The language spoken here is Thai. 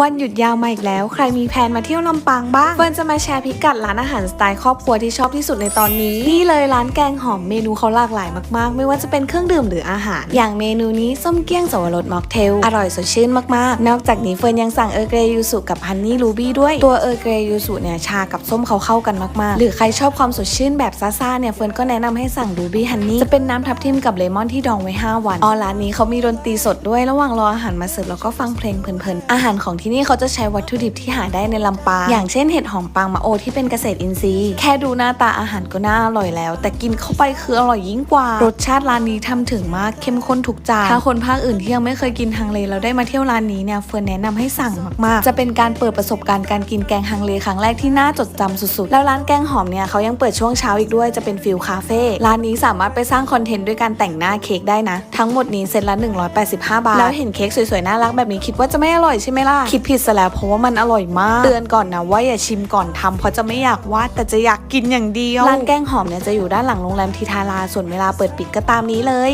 วันหยุดยาวมาอีกแล้ว ใครมีแผนมาเที่ยวลำปางบ้าง เฟิร์นจะมาแชร์พิกัดร้านอาหารสไตล์ครอบครัวที่ชอบที่สุดในตอนนี้ นี่เลยร้านแกงหอมเมนูเขาหลากหลายมากๆ ไม่ว่าจะเป็นเครื่องดื่มหรืออาหาร อย่างเมนูนี้ส้มเกี้ยงสวรสม็อกเทล อร่อยสดชื่นมากๆ นอกจากนี้เฟิร์นยังสั่งเออร์เกรยูสุกับฮันนี่รูบี้ด้วย ตัวเออร์เกรยูสุเนี่ยชากับส้มเขาเข้ากันมากๆ หรือใครชอบความสดชื่นแบบซ่าๆเนี่ยเฟิร์นก็แนะนำให้สั่งรูบี้ฮันนี่ จะเป็นน้ำทับทิมกับเลมอนที่ดองไว้ 5 วันอ๋อร้านนี้เขามีดนตรีสดด้วย ระหว่างรออาหารมาเสิร์ฟแล้วก็ฟังเพลงเพลินๆ อาหารของที่นี่เขาจะใช้วัตถุดิบที่หาได้ในลำปาง อย่างเช่นเห็ดหอมปังมะโอที่เป็นเกษตรอินทรีย์ แค่ดูหน้าตาอาหารก็น่าอร่อยแล้ว แต่กินเข้าไปคืออร่อยยิ่งกว่า รสชาติร้านนี้ทำถึงมากเข้มข้นทุกจานถ้าคนภาคอื่นที่ยังไม่เคยกินฮังเลแล้วได้มาเที่ยวร้านนี้เนี่ยเฟิร์นแนะนำให้สั่งมากๆ จะเป็นการเปิดประสบการณ์การกินแกงฮังเลครั้งแรกที่น่าจดจำสุดๆ แล้วร้านแกงหอมเนี่ยเขายังเปิดช่วงเช้าอีกด้วยจะเป็นฟิลคาเฟ่ร้านนี้สามารถไปสร้างคอนเทนต์ด้วยการแต่งหน้าเค้กได้นะ ทั้งหมดนี้เซตละ185 บาทแล้วเห็นเค้กสวยๆน่ารักแบบนี้คิดว่าจะไม่อร่อยใช่ไหมล่ะคิดผิดซะแล้วเพราะว่ามันอร่อยมาก เตือนก่อนนะว่าอย่าชิมก่อนทำเพราะจะไม่อยากวาดแต่จะอยากกินอย่างเดียว ร้านแกงหอมเนี่ยจะอยู่ด้านหลังโรงแรมทิทาราส่วนเวลาเปิดปิดก็ตามนี้เลย